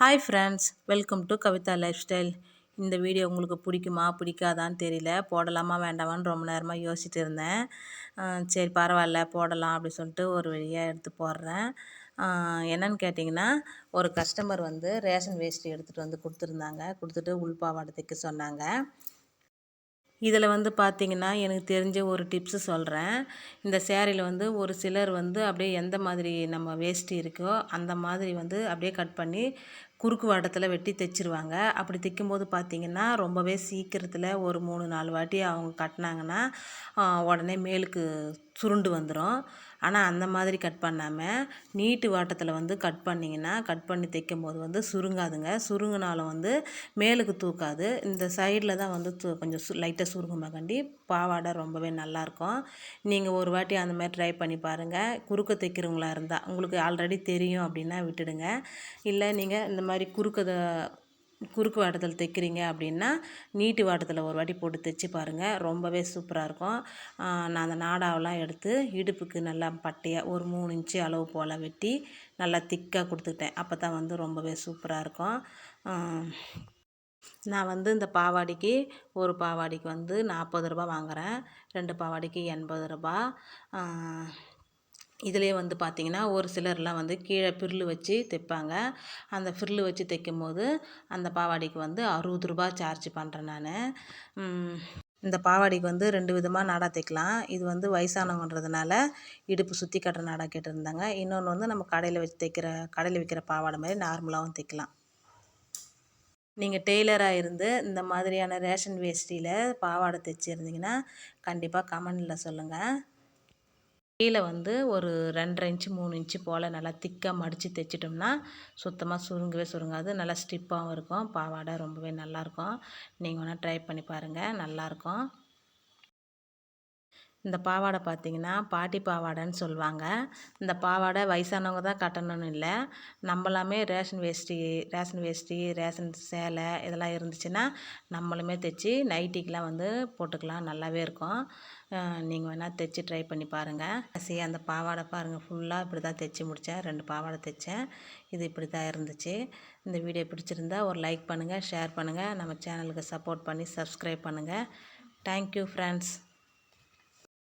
Hi friends welcome to Kavitha lifestyle இந்த video உங்களுக்கு பிடிக்குமா பிடிக்காதான்னு தெரியல. போடலாமா வேண்டாமான்னு ரொம்ப நேரமாக யோசிச்சுட்டு இருந்தேன். சரி பரவாயில்ல போடலாம் அப்படி சொல்லிட்டு ஒரு வழியாக எடுத்து போடுறேன். என்னன்னு கேட்டிங்கன்னா ஒரு கஸ்டமர் வந்து ரேஷன் வேஸ்ட்டு எடுத்துகிட்டு வந்து கொடுத்துருந்தாங்க. கொடுத்துட்டு உள்பாவாடை தைக்க சொன்னாங்க. இதில் வந்து பார்த்திங்கன்னா எனக்கு தெரிஞ்ச ஒரு டிப்ஸு சொல்கிறேன் இந்த சேரீயில் வந்து ஒரு சிலர் வந்து அப்படியே எந்த மாதிரி நம்ம வேஷ்டி இருக்கோ அந்த மாதிரி வந்து அப்படியே கட் பண்ணி குறுக்கு வட்டத்தில் வெட்டி தைச்சிருவாங்க. அப்படி தைக்கும்போது பார்த்திங்கன்னா ரொம்பவே சீக்கிரத்தில் ஒரு மூணு நாலு வாட்டி அவங்க கட்டினாங்கன்னா உடனே மேலுக்கு சுருண்டு வந்துடும் ஆனால் அந்த மாதிரி கட் பண்ணாமல் நீட்டு வாட்டத்தில் வந்து கட் பண்ணிங்கன்னா கட் பண்ணி தைக்கும் போது வந்து சுருங்காதுங்க. சுருங்கினாலும் வந்து மேலுக்கு தூக்காது. இந்த சைடில் தான் வந்து தூ கொஞ்சம் சு லைட்டாக சுருங்குமா கண்டி பாவாடை ரொம்பவே நல்லாயிருக்கும் நீங்கள் ஒரு வாட்டி அந்த மாதிரி ட்ரை பண்ணி பாருங்கள் குறுக்க தைக்கிறவங்களா இருந்தால் உங்களுக்கு ஆல்ரெடி தெரியும் அப்படின்னா விட்டுடுங்க. இல்லை நீங்கள் இந்த மாதிரி குறுக்கதை குறுக்கு வாட்டத்தில் தைக்கிறீங்க அப்படின்னா நீட்டு வாட்டத்தில் ஒரு வாட்டி போட்டு தைச்சி பாருங்கள் ரொம்பவே சூப்பராக இருக்கும். நான் அந்த நாடாவெலாம் எடுத்து இடுப்புக்கு நல்லா பட்டையாக ஒரு மூணு இன்ச்சு அளவு போல் வெட்டி நல்லா திக்காக கொடுத்துக்கிட்டேன். அப்போ தான் வந்து ரொம்பவே சூப்பராக இருக்கும். நான் வந்து இந்த பாவாடிக்கு ஒரு பாவாடிக்கு வந்து நாற்பது ரூபா வாங்குகிறேன் ரெண்டு பாவாடிக்கு எண்பது ரூபா இதிலே வந்து பார்த்திங்கன்னா ஒரு சிலர்லாம் வந்து கீழே ஃப்ரில்லு வச்சு தைப்பாங்க. அந்த ஃப்ரில்லு வச்சு தைக்கும் போது அந்த பாவாடைக்கு வந்து அறுபது ரூபா சார்ஜ் பண்ணுறேன் நான். இந்த பாவாடைக்கு வந்து ரெண்டு விதமாக நாடா தைக்கலாம். இது வந்து வயசானவங்கன்றதுனால இடுப்பு சுற்றி கட்டுற நாடா கேட்டிருந்தாங்க. இன்னொன்று வந்து நம்ம கடையில் வச்சு தைக்கிற கடையில் விற்கிற பாவாடை மாதிரி நார்மலாகவும் தைக்கலாம். நீங்கள் டெய்லராக இருந்து இந்த மாதிரியான ரேஷன் வேஷ்டியில் பாவாடை தைச்சிருந்தீங்கன்னா கண்டிப்பாக கமெண்டில் சொல்லுங்கள் கீழே வந்து ஒரு ரெண்டரை இன்ச்சு மூணு இன்ச்சு போல் நல்லா திக்காக மடித்து தைச்சிட்டோம்னா சுத்தமாக சுருங்கவே சுருங்காது. நல்லா ஸ்டிப்பாகவும் இருக்கும். பாவாடை ரொம்பவே நல்லாயிருக்கும் நீங்கள் வேணால் ட்ரை பண்ணி பாருங்கள் நல்லாயிருக்கும் இந்த பாவாடை பார்த்திங்கன்னா பாட்டி பாவாடைன்னு சொல்லுவாங்க. இந்த பாவாடை வயசானவங்க தான் கட்டணும்னு இல்லை. நம்மளாமே ரேஷன் வேஷ்டி ரேஷன் வேஷ்டி ரேஷன் சேலை இதெல்லாம் இருந்துச்சுன்னா நம்மளுமே தைச்சி நைட்டிக்கெலாம் வந்து போட்டுக்கலாம். நல்லாவே இருக்கும். நீங்கள் வேணால் தைச்சி ட்ரை பண்ணி பாருங்கள் சரி அந்த பாவாடை பாருங்கள் ஃபுல்லாக இப்படி தான் தைச்சி முடித்தேன் ரெண்டு பாவாடை தைச்சேன். இது இப்படி தான் இருந்துச்சு. இந்த வீடியோ பிடிச்சிருந்தா ஒரு லைக் பண்ணுங்கள் ஷேர் பண்ணுங்கள் நம்ம சேனலுக்கு சப்போர்ட் பண்ணி சப்ஸ்கிரைப் பண்ணுங்கள் தேங்க்யூ ஃப்ரெண்ட்ஸ்